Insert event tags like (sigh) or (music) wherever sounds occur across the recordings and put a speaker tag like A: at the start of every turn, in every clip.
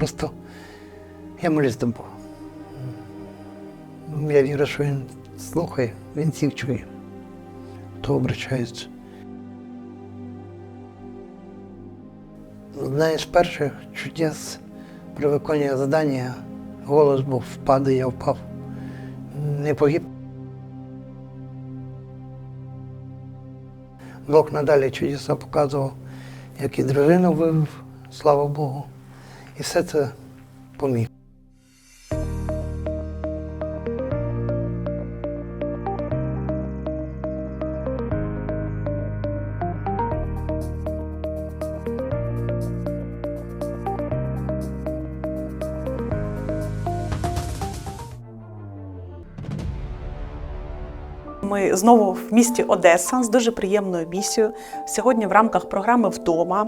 A: просто я молюсь до Бога. Я вірю, що він слухає, він всіх чує, хто обращається. Одне з перших чудес при виконанні завдання голос був впаде, я впав. Не погиб. Бог надалі чудеса показував, як і дружину вивів, слава Богу. І все це поміг.
B: Ми знову в місті Одеса з дуже приємною місією. Сьогодні в рамках програми Вдома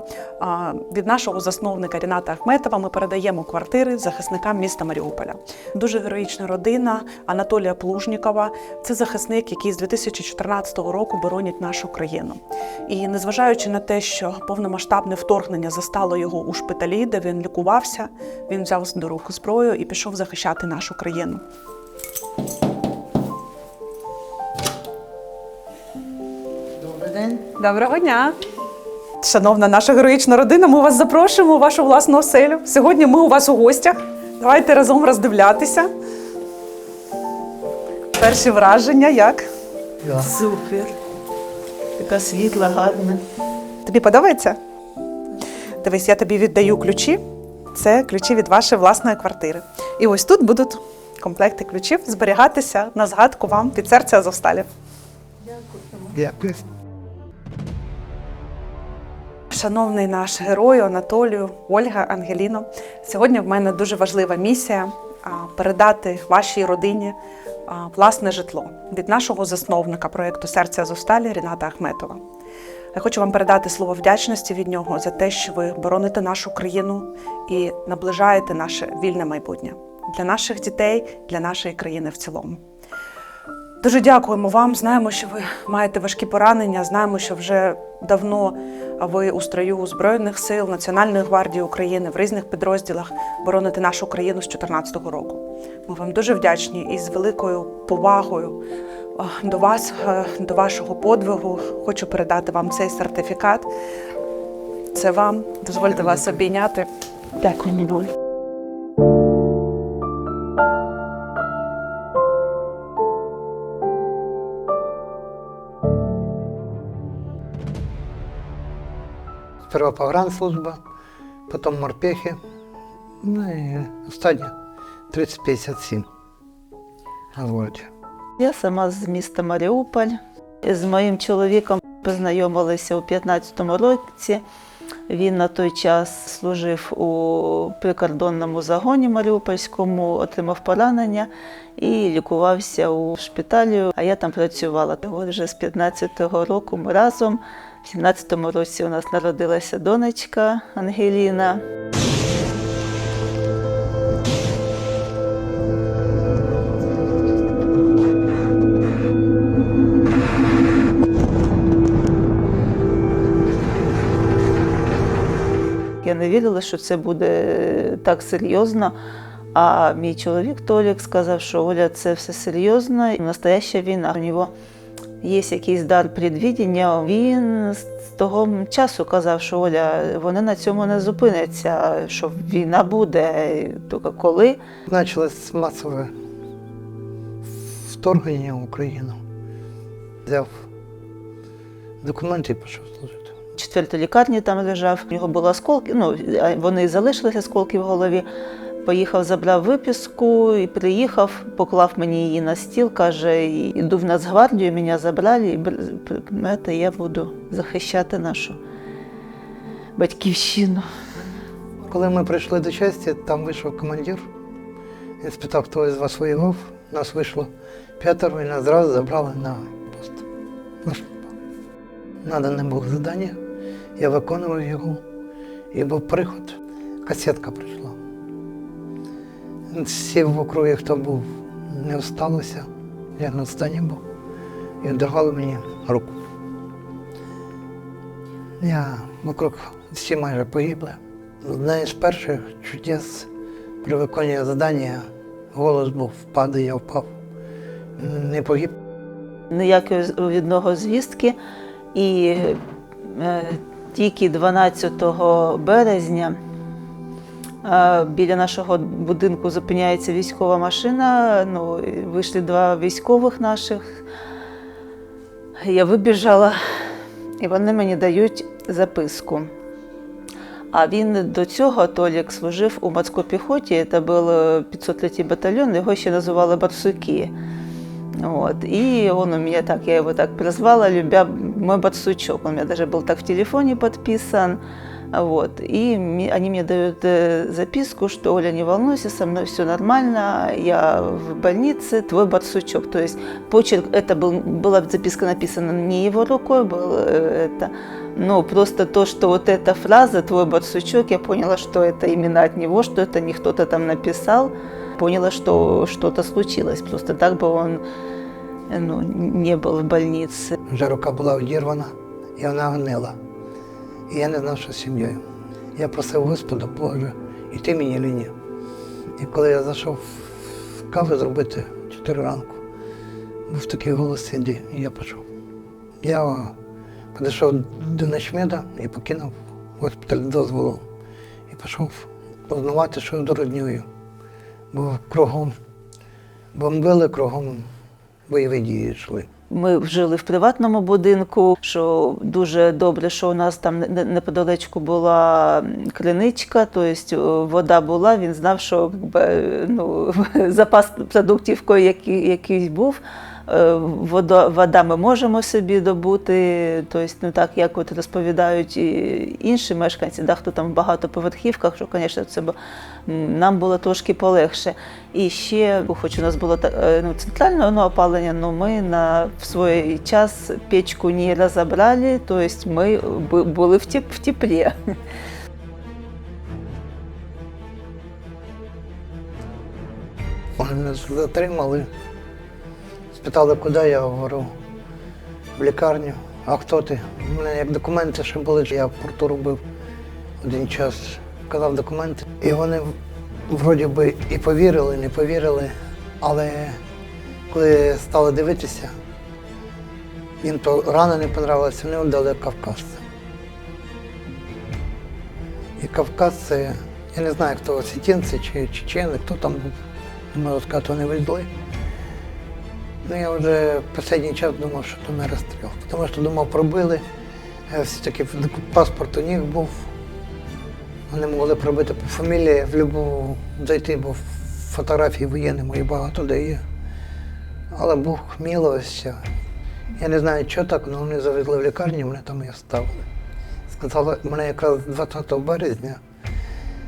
B: від нашого засновника Ріната Ахметова ми передаємо квартири захисникам міста Маріуполя. Дуже героїчна родина Анатолія Плужнікова. Це захисник, який з 2014 року боронить нашу країну. І незважаючи на те, що повномасштабне вторгнення застало його у шпиталі, де він лікувався, він взяв до рук зброю і пішов захищати нашу країну.
C: День.
B: Доброго дня! Шановна наша героїчна родина, ми вас запрошуємо у вашу власну оселю. Сьогодні ми у вас у гостях. Давайте разом роздивлятися. Перші враження як?
C: Супер. Така світла, гарна.
B: Тобі подобається? Дивись, я тобі віддаю ключі. Це ключі від вашої власної квартири. І ось тут будуть комплекти ключів зберігатися на згадку вам від серця Азовсталі.
A: Дякую.
B: Шановний наш герой Анатолію, Ольга, Ангеліно, сьогодні в мене дуже важлива місія передати вашій родині власне житло від нашого засновника проєкту Серця Азовсталі Ріната Ахметова. Я хочу вам передати слово вдячності від нього за те, що ви бороните нашу країну і наближаєте наше вільне майбутнє для наших дітей, для нашої країни в цілому. Дуже дякуємо вам. Знаємо, що ви маєте важкі поранення. Знаємо, що вже давно ви у строю Збройних сил Національної гвардії України в різних підрозділах бороните нашу країну з 2014 року. Ми вам дуже вдячні і з великою повагою до вас, до вашого подвигу. Хочу передати вам цей сертифікат. Це вам. Дозвольте вас обійняти.
C: Дякую, Мінуль.
A: Сперва погранслужба, потім морпехи. Ну і останнє 3057. Дозвольте.
C: Я сама з міста Маріуполь. З моїм чоловіком познайомилися у 15-му році. Він на той час служив у прикордонному загоні Маріупольському, отримав поранення і лікувався у шпиталі. А я там працювала. Вже з 15-го року ми разом. В 17-му році у нас народилася донечка Ангеліна. Я не вірила, що це буде так серйозно. А мій чоловік Толік сказав, що Оля, це все серйозно, і настояща війна. У нього є якийсь дар предвідіння. Він з того часу казав, що Оля, вони на цьому не зупиняться, що війна буде, тільки коли.
A: Почалось масове вторгнення в Україну. Взяв документи і пішов служити.
C: Четвертій лікарні там лежав. У нього були осколки, ну вони залишилися осколки в голові. Поїхав, забрав виписку і приїхав, поклав мені її на стіл, каже, іду в Нацгвардію, мене забрали, і це я буду захищати нашу батьківщину.
A: Коли ми прийшли до часті, там вийшов командир. Він спитав, хто із вас воював. Нас вийшло п'ятеро і нас зразу забрали на пост. Надане було завдання, я виконував його. І був приход, касетка прийшла. Всі в округі, хто був, не осталося. Я на стані був. І давали мені руку. Я вокруг всі майже погибли. Одне з перших чудес при виконанні завдання голос був падає, я впав. Не погиб.
C: ніякої від нього звістки. І е, тільки 12 березня біля нашого будинку зупиняється військова машина. Ну, вийшли два військових наших. Я вибіжала, і вони мені дають записку. А він до цього Толік служив у морській піхоті, це був 503 батальйон, його ще називали барсуки. Вот. И он у меня так, я его так прозвала, любя мой барсучок. Он у меня даже был так в телефоне подписан. Вот. И они мне дают э, записку, что Оля, не волнуйся, со мной все нормально, я в больнице, твой барсучок. То есть почерк, это был, была записка написана не его рукой, был э, это, но просто то, что вот эта фраза «твой барсучок», я поняла, что это именно от него, что это не кто-то там написал. Поняла, что что-то случилось. Просто так бы он ну, не был в больнице.
A: Вже рука була одірвана, і вона гнила. І я не знав, що з сім'єю. Я просив Господа, Боже, і мені чи ні. І коли я зайшов в каву зробити в 4 ранку, був такий голос іди, і я пішов. Я підійшов до начмеда і покинув госпіталь дозволу. І пішов познавати, що з роднею. Бо кругом бомбили, кругом бойові дії йшли.
C: Ми жили в приватному будинку, що дуже добре, що у нас там не- неподалечку була криничка, тобто вода була, він знав, що ну, (laughs) запас продуктів який, якийсь був. Е, Вода, ми можемо собі добути, тобто не так, як от розповідають і інші мешканці, да, хто там в багатоповерхівках, що, звісно, це нам було трошки полегше. І ще, хоч у нас було е, ну, центральне воно опалення, але ми на, в свій час печку не розібрали, тобто ми були в, теп, в теплі.
A: Вони мене затримали, спитали, куди я говорю, в лікарню. А хто ти? У мене як документи ще були, я в порту робив один час, казав документи. І вони вроді би і повірили, і не повірили. Але коли стали дивитися, їм то рана не понравилася, вони віддали кавказцям. І Кавказ це, я не знаю, хто осетінці чи чечени, хто там. Не можу сказати, вони везли. Ну, я вже останній час думав, що то не розстріл. Тому що думав, пробили. Е, Все-таки паспорт у них був. Вони могли пробити по фамілії, в любу зайти, бо фотографії воєнні мої багато де є. Але Бог милувався. Я не знаю, що так, але вони завезли в лікарню, мене там і оставили. Сказали, мене якраз 20 березня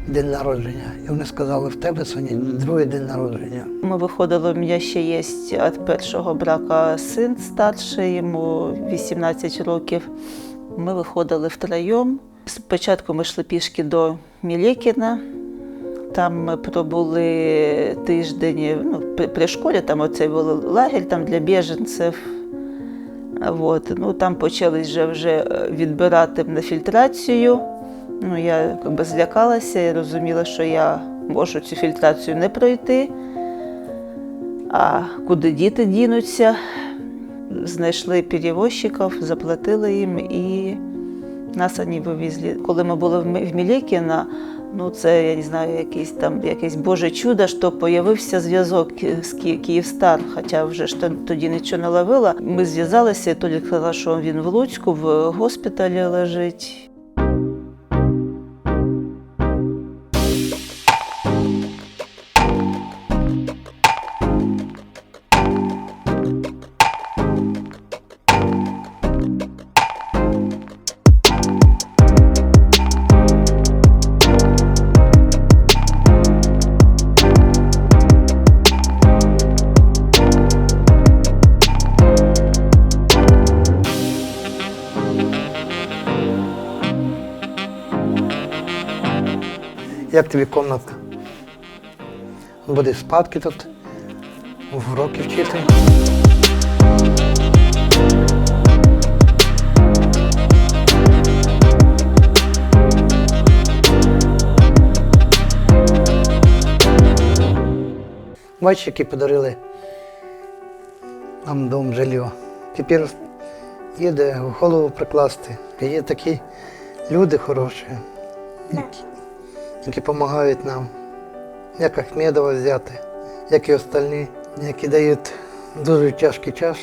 A: день народження. І вони сказали, в тебе Соня, другий день народження.
C: Ми виходили, у мене ще є від першого брака син старший, йому 18 років. Ми виходили втроєм. Спочатку ми йшли пішки до Мілєкіна. Там ми пробули тиждень ну, при, при школі, там оцей був лагерь там для біженців. Вот. Ну, там почали вже, вже відбирати на фільтрацію. Ну, я якби злякалася і розуміла, що я можу цю фільтрацію не пройти. А куди діти дінуться? Знайшли перевозчиків, заплатили їм і нас вони вивезли. Коли ми були в Мі- в Мілєкіна, ну це я не знаю, якийсь там якесь Боже чудо, що появився зв'язок з Ки- Київстар, хоча вже ж то- тоді нічого не ловила. Ми зв'язалися, і Толік сказав, що він в Луцьку в госпіталі лежить.
A: Як тобі комната? Буде спадки тут, уроки вчити. Бачиш, які подарили нам дом жилье. Тепер їде в голову прикласти. Є такі люди хороші. Які які допомагають нам, як Ахмедова взяти, як і остальні, які дають дуже тяжкий час.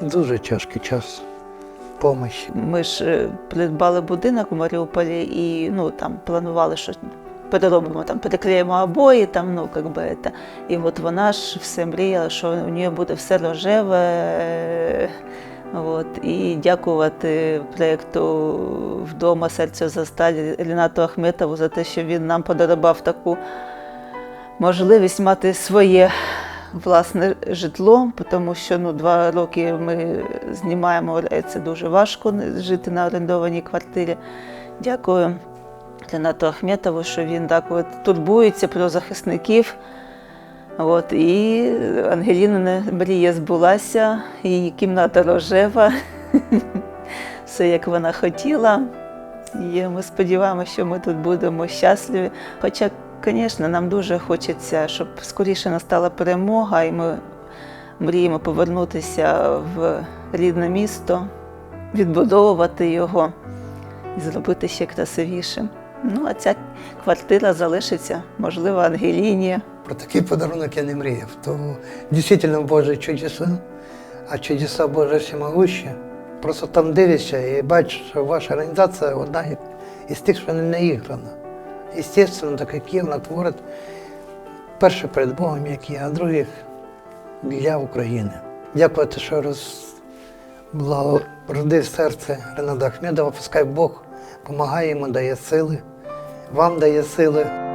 A: Дуже тяжкий час помощі.
C: Ми ж е, придбали будинок у Маріуполі і ну, там планували, що переробимо, там, переклеїмо обої, там, ну, как би, это. і от вона ж все мріяла, що у неї буде все рожеве. От, і дякувати проєкту вдома серцю за сталь Рінату Ахметову за те, що він нам подарував таку можливість мати своє власне житло, тому що ну, два роки ми знімаємо, це дуже важко жити на орендованій квартирі. Дякую Ренату Ахметову, що він так от турбується про захисників. От, і Ангеліна мрія збулася, її кімната рожева, (laughs) все як вона хотіла. І ми сподіваємося, що ми тут будемо щасливі. Хоча, звісно, нам дуже хочеться, щоб скоріше настала перемога, і ми мріємо повернутися в рідне місто, відбудовувати його і зробити ще красивішим. Ну, а ця квартира залишиться, можливо, Ангеліні.
A: Про такий подарунок я не мріяв. То дійсно Божі чудеса, а чудеса Божі всемогущі. Просто там дивишся і бачиш, що ваша організація одна із тих, що не наіграна. Естественно, так як є, вона творить перше перед Богом, як є, а других для України. Дякувати, що роз... благо- серце Рената Ахмедова, пускай Бог допомагає йому, дає сили, вам дає сили.